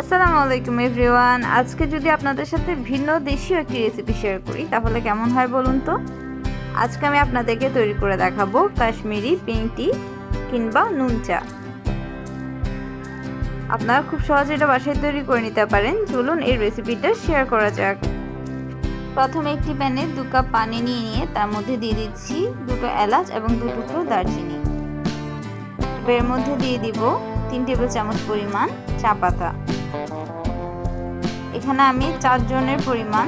আসসালামু আলাইকুম, এভরিওয়ান। আজকে যদি আপনাদের সাথে ভিন্ন দেশীয় একটি রেসিপি শেয়ার করি, তাহলে কেমন হয় বলুন তো? আজকে আমি আপনাদেরকে তৈরি করে দেখাবো কাশ্মীরি পিঙ্ক টি কিংবা নুন চা আপনারা খুব সহজে এটা বাসায় তৈরি করে নিতে পারেন। চলুন এই রেসিপিটা শেয়ার করা যাক। প্রথমে একটি প্যানে দু কাপ পানি নিয়ে নিয়ে তার মধ্যে দিয়ে দিচ্ছি দুটো এলাচ এবং দু টুকরো দারচিনি। এর মধ্যে দিয়ে দিব তিন টেবিল চামচ পরিমাণ চা পাতা। এখানে আমি চারজনের পরিমাণ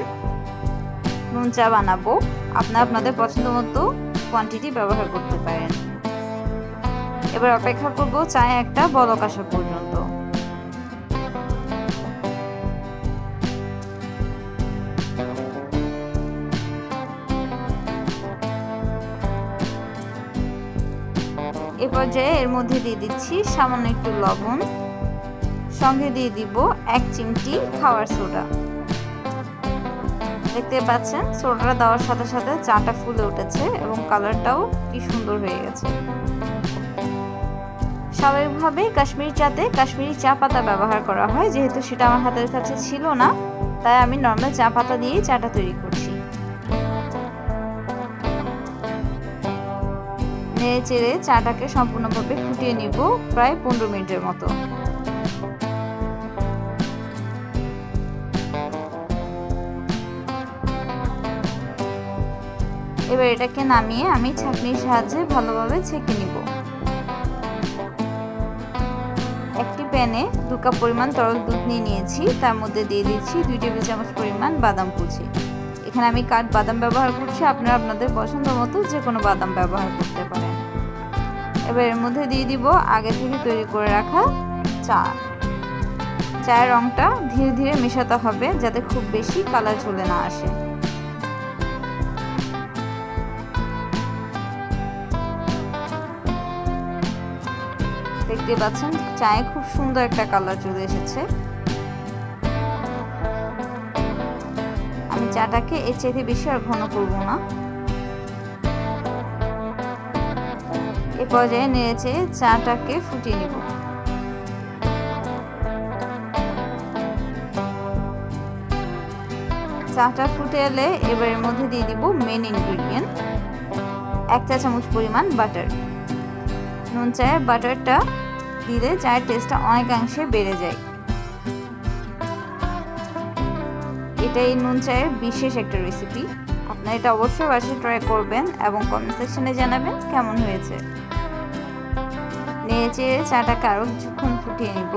নুন চা বানাবো। আপনারা আপনাদের পছন্দ মতো কোয়ান্টিটি ব্যবহার করতে পারেন। এবার অপেক্ষা করব চায়ে একটা বলক আসা পর্যন্ত। এ পর্যায়ে এর মধ্যে দিয়ে দিচ্ছি সামান্য একটু লবণ। সঙ্গে দিয়ে দিব এক চিমটি খাওয়ার সোডা। দেখতে পাচ্ছেন, সোডাটা দেওয়ার সাথে সাথে চাটা ফুলে উঠেছে এবং কালারটাও কি সুন্দর হয়ে গেছে। স্বাভাবিকভাবে কাশ্মীরি চাতে কাশ্মীরি চা পাতা ব্যবহার করা হয়, যেহেতু সেটা আমার হাতের কাছে ছিল না, তাই আমি নর্মাল চা পাতা দিয়েই চাটা তৈরি করছি। নেড়ে চেড়ে চাটাকে সম্পূর্ণভাবে ফুটিয়ে নিব প্রায় পনেরো মিনিটের মতো। এবার এটাকে নামিয়ে আমি ছাঁকনির সাহায্যে ভালোভাবে ছেঁকে নিব। একটি প্যানে দু কাপ পরিমাণ তরল দুধ নিয়ে নিয়েছি, তার মধ্যে দিয়ে দিচ্ছি দুই টেবিল চামচ পরিমাণ বাদাম কুচি। এখানে আমি কাঠ বাদাম ব্যবহার করছি, আপনারা আপনাদের পছন্দ মতো যে কোনো বাদাম ব্যবহার করতে পারেন। এবার এর মধ্যে দিয়ে দিব আগে থেকে তৈরি করে রাখা চা। চায়ের রঙটা ধীরে ধীরে মেশাতে হবে যাতে খুব বেশি কালার চলে না আসে। দেখতে পাচ্ছেন, চায়ে খুব সুন্দর একটা কালার চলে এসেছে। আমি চাটাকে এর চাইতে বেশি আর ঘন করব না। এ পর্যায়ে নেড়েছে চাটাকে ফুটিয়ে নিব। চাটা ফুটে এলে এবারের মধ্যে দিয়ে দিব মেন ইনগ্রিডিয়েন্ট এক চা চামচ পরিমাণ বাটার নুন চায়ের বাটারটা দিলে চায়ের টেস্টটা অনেকাংশে বেড়ে যায়। এটা এই নুন চায়ের বিশেষ একটা রেসিপি আপনারা এটা অবশ্যই বাসায় ট্রাই করবেন এবং কমেন্ট সেকশনে জানাবেন কেমন হয়েছে। নেড়ে চেড়ে চাটাকে আরও কিছুক্ষণ ফুটিয়ে নিব।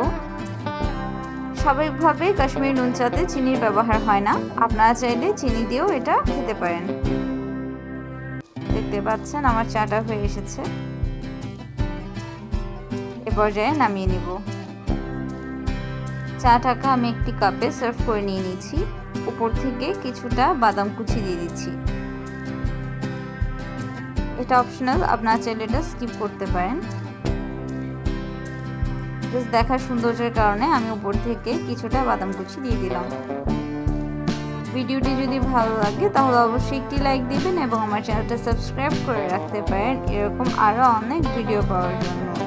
স্বাভাবিকভাবে কাশ্মীরি নুন চাতে চিনির ব্যবহার হয় না। আপনারা চাইলে চিনি দিয়েও এটা খেতে পারেন। দেখতে পাচ্ছেন আমার চাটা হয়ে এসেছে। পর্যায়ে নামিয়ে নিব। চাটাকে আমি একটি কাপে সার্ভ করে নিয়ে নিচ্ছি উপর থেকে কিছুটা বাদাম কুচি দিয়ে দিচ্ছি। এটা অপশনাল, আপনার চাইলে এটা স্কিপ করতে পারেন। দেখার সৌন্দর্যের কারণে আমি উপর থেকে কিছুটা বাদাম কুচি দিয়ে দিলাম। ভিডিওটি যদি ভালো লাগে, তাহলে অবশ্যই একটি লাইক দিবেন এবং আমার চ্যানেলটা সাবস্ক্রাইব করে রাখতে পারেন। এরকম আরও অনেক ভিডিও পাওয়ার জন্য।